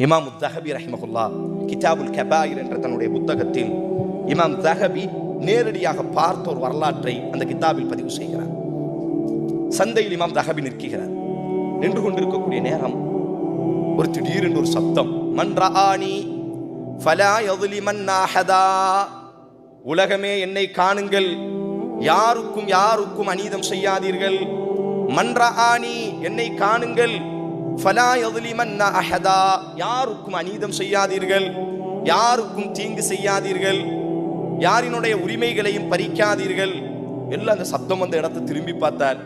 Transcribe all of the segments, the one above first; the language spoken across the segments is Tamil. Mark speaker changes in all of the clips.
Speaker 1: இமாம் தஹபி ரஹிமகுல்லா கிதாபுல் கபாயிர் என்ற தன்னுடைய புத்தகத்தில் இமாம் தஹபி நேரடியாக பார்த்த ஒரு வரலாற்றை அந்த கிதாபில் பதிவு செய்கிறார். சந்தையில் இமாம் தஹபி நிற்கிறார். நின்று கொண்டிருக்கக்கூடிய நேரம் ஒரு திடீரென்று ஒரு சப்தம். மன் ஃபலா யظ்லிமன் உலகமே என்னை காணுங்கள். யாருக்கும் யாருக்கும் அநீதம் செய்யாதீர்கள். மன் என்னை காணுங்கள். யாருக்கும் அநீதம் செய்யாதீர்கள். யாருக்கும் தீங்கு செய்யாதீர்கள். யாரினுடைய உரிமைகளையும் பறிக்காதீர்கள். எல்லாம் அந்த சப்தம் வந்த இடத்தை திரும்பி பார்த்தால்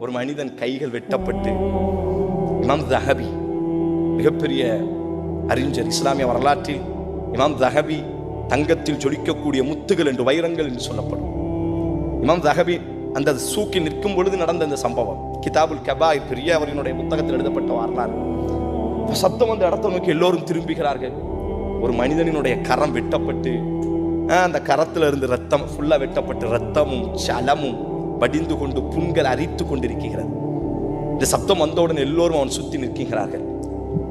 Speaker 1: ஒரு மனிதன் கைகள் வெட்டப்பட்டு இமாம் தஹபி மிகப்பெரிய அறிஞர் இஸ்லாமிய வரலாற்றில் இமாம் தஹபி தங்கத்தில் ஜொலிக்கக்கூடிய முத்துகள் என்று வைரங்கள் என்று சொல்லப்படும். இமாம் தஹபி அந்த சூக்கில் நிற்கும் பொழுது நடந்த இந்த சம்பவம். கிதாபுல் கபாய் பெரிய அவரினுடைய புத்தகத்தில் எழுதப்பட்ட வரலாறு சத்தம் அந்த இடத்தை நோக்கி எல்லோரும் திரும்புகிறார்கள். ஒரு மனிதனினுடைய கரம் வெட்டப்பட்டு அந்த கரத்துல இருந்து ரத்தம் ஃபுல்லா வெட்டப்பட்டு ரத்தமும் சலமும் படிந்து கொண்டு புண்கள் அரித்து கொண்டிருக்கிறது. இந்த சப்தம் வந்தவுடன் எல்லோரும் அவன் சுத்தி நிற்கிறார்கள்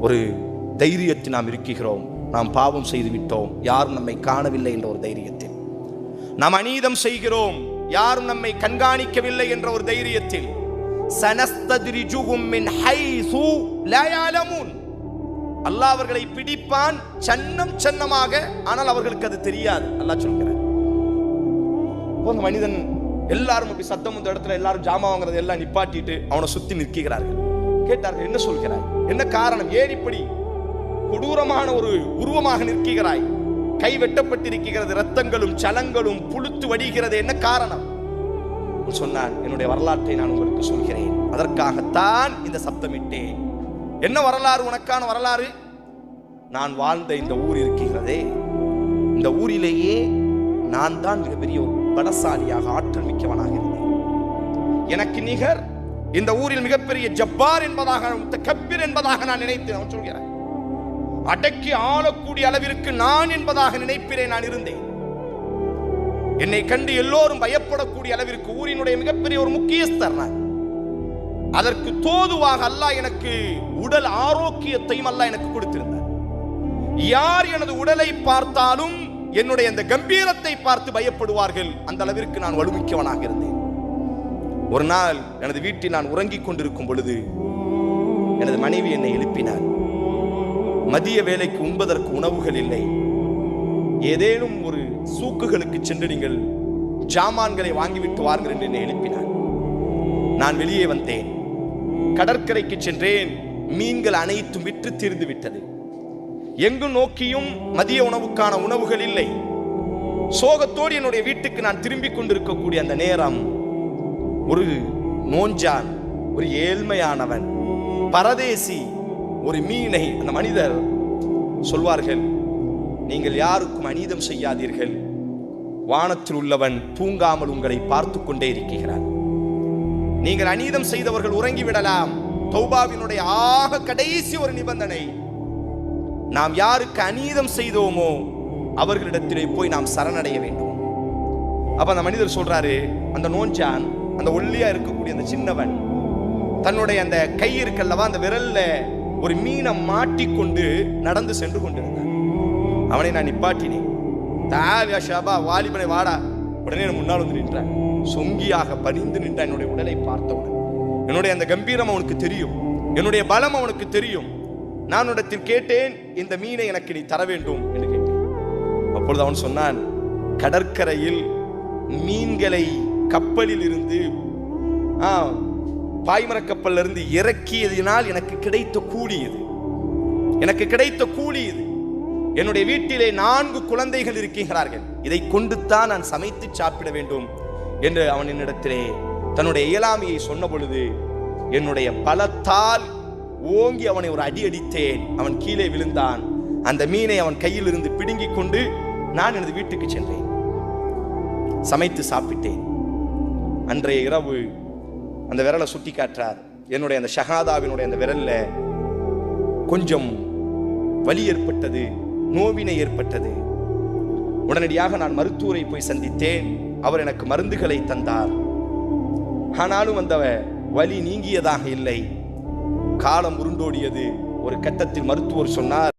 Speaker 1: ஒரு தைரியத்தில் நாம் இருக்கிறோம். நாம் பாவம் செய்து விட்டோம். யாரும் நம்மை காணவில்லை என்ற ஒரு தைரியத்தில். நாம் அநீதம் செய்கிறோம். யாரும் நம்மை கண்காணிக்கவில்லை என்ற ஒரு தைரியத்தில். சனஸ்ததிரிஜுகும் மின் ஹைஸு லா யஅலமூன் அல்லாஹ் அவர்களை பிடிப்பான் சன்னம் சன்னமாக ஆனால் அவர்களுக்கு அது தெரியாது. அல்லாஹ் சொல்கிறார். அப்போ அந்த மனிதன் எல்லாரும் அப்படி சத்தம் வந்த இடத்துல எல்லாரும் ஜாமா வாங்குறது எல்லாம் நிப்பாட்டிட்டு அவனை சுத்தி நிற்கிறார்கள். கேட்டார்கள் என்ன சொல்கிறாய்? என்ன காரணம்? ஏன் இப்படி கொடூரமான ஒரு உருவமாக நிற்கிறாய்? கை வெட்டப்பட்டிருக்கிறது ரத்தங்களும் சலங்களும் புழுத்து வடிகிறது. என்ன காரணம்? சொன்னான் என்னுடைய வரலாற்றை நான் உங்களுக்கு சொல்கிறேன். அதற்காகத்தான் இந்த சப்தமிட்டேன் என்ன வரலாறு? உனக்கான வரலாறு? நான் வாழ்ந்த இந்த ஊர் இருக்கிறதே இந்த ஊரிலேயே நான் தான் மிகப்பெரிய பலசாலியாக ஆற்றல் மிக்கவனாக இருந்தேன். எனக்கு நிகர் இந்த ஊரில் மிகப்பெரிய ஜப்பார் என்பதாக கப்பீர் என்பதாக நான் நினைத்தேன். அவன் சொல்கிறேன் அடக்கி ஆளக்கூடிய அளவிற்கு நான் என்பதாக நினைப்பிலே நான் இருந்தேன். என்னை கண்டு எல்லோரும் பயப்படக்கூடிய அளவிற்கு ஊரினுடைய மிகப்பெரிய ஒரு முக்கியஸ்தர் நான் அதற்கு தோதுவாக அல்லாஹ் எனக்கு உடல் ஆரோக்கியத்தையும் அல்லாஹ் எனக்கு கொடுத்திருந்தார். யார் எனது உடலை பார்த்தாலும் என்னுடைய அந்த கம்பீரத்தை பார்த்து பயப்படுவார்கள். அந்த அளவிற்கு நான் வலுமிக்கவனாக இருந்தேன். ஒரு நாள் எனது வீட்டில் நான் உறங்கிக் கொண்டிருக்கும் பொழுது எனது மனைவி என்னை எழுப்பினார். மதிய வேலைக்கு உண்பதற்கு உணவுகள் இல்லை. ஏதேனும் ஒரு சூக்குகளுக்கு சென்று நீங்கள் ஜாமான்களை வாங்கிவிட்டு வாருங்கள் என்று என்னை எழுப்பினார். நான் வெளியே வந்தேன். கடற்கரைக்கு சென்றேன். மீன்கள் அனைத்தும் விற்று தீர்ந்து விட்டது. எங்கு நோக்கியும் மதிய உணவுக்கான உணவுகள் இல்லை. சோகத்தோடு என்னுடைய வீட்டுக்கு நான் திரும்பிக் கொண்டிருக்கக்கூடிய அந்த நேரம். ஒரு நோஞ்சான் ஒரு ஏழ்மையானவன் பரதேசி ஒரு மீனை அந்த மனிதர் சொல்வார்கள் நீங்கள் யாருக்கும் அநீதம் செய்யாதீர்கள். வானத்தில் உள்ளவன் தூங்காமல் உங்களை பார்த்து கொண்டே இருக்கிறான். நீங்கள் அநீதம் செய்தவர்கள் உறங்கிவிடலாம். தௌபாவினுடைய ஆக கடைசி ஒரு நிபந்தனை. நாம் யாருக்கு அநீதம் செய்தோமோ அவர்களிடத்திலே போய் நாம் சரணடைய வேண்டும். அப்ப அந்த மனிதர் சொல்றாரு அந்த நோஞ்சான் அந்த ஒல்லியா இருக்கக்கூடிய அந்த சின்னவன் தன்னுடைய அந்த கை இருக்கல்லவா அந்த விரல்ல ஒரு மீனை மாட்டிக்கொண்டு நடந்து சென்று கொண்டிருந்தான். அவனை நான் நிப்பாட்டினேன். தாவியா ஷாபா வாலிபனை வாடா. உடனே நான் முன்னால் வந்து நின்றான். சொங்கியாக பணிந்து நின்றான் என்னுடைய உடலை பார்த்தவுடன். என்னுடைய அந்த கம்பீரம் அவனுக்கு தெரியும். என்னுடைய பலம் அவனுக்கு தெரியும். நான் உடத்தில் கேட்டேன் இந்த மீனை எனக்கு நீ தர வேண்டும் என்று கேட்டேன். அப்பொழுது அவன் சொன்னான் கடற்கரையில் மீன்களை கப்பலில் இருந்து ஆ, பாய்மரக் கப்பல்ல இருந்து இறக்கியதினால் எனக்கு கிடைத்த கூலி இது. எனக்கு கிடைத்த கூலி இது. என்னுடைய வீட்டிலே நான்கு குழந்தைகள் இருக்கிறார்கள் இதை கொண்டுத்தான் நான் சமைத்து சாப்பிட வேண்டும் என்று அவன் என்னிடத்திலே தன்னுடைய இயலாமையை சொன்ன பொழுது என்னுடைய பலத்தால் ஓங்கி அவனை ஒரு அடி அடித்தேன். அவன் கீழே விழுந்தான். அந்த மீனை அவன் கையில் இருந்து பிடுங்கிக் கொண்டு நான் எனது வீட்டுக்கு சென்றேன். சமைத்து சாப்பிட்டேன். அன்றைய இரவு அந்த விரலை சுட்டி காட்டுறார். என்னுடைய அந்த ஷஹாதாவினுடைய அந்த விரல்ல கொஞ்சம் வலி ஏற்பட்டது. நோவினை ஏற்பட்டது. உடனடியாக நான் மருத்துவரை போய் சந்தித்தேன். அவர் எனக்கு மருந்துகளை தந்தார். ஆனாலும் அந்த வலி நீங்கியதாக இல்லை. காலம் உருண்டோடியது. ஒரு கட்டத்தில் மருத்துவர் சொன்னார்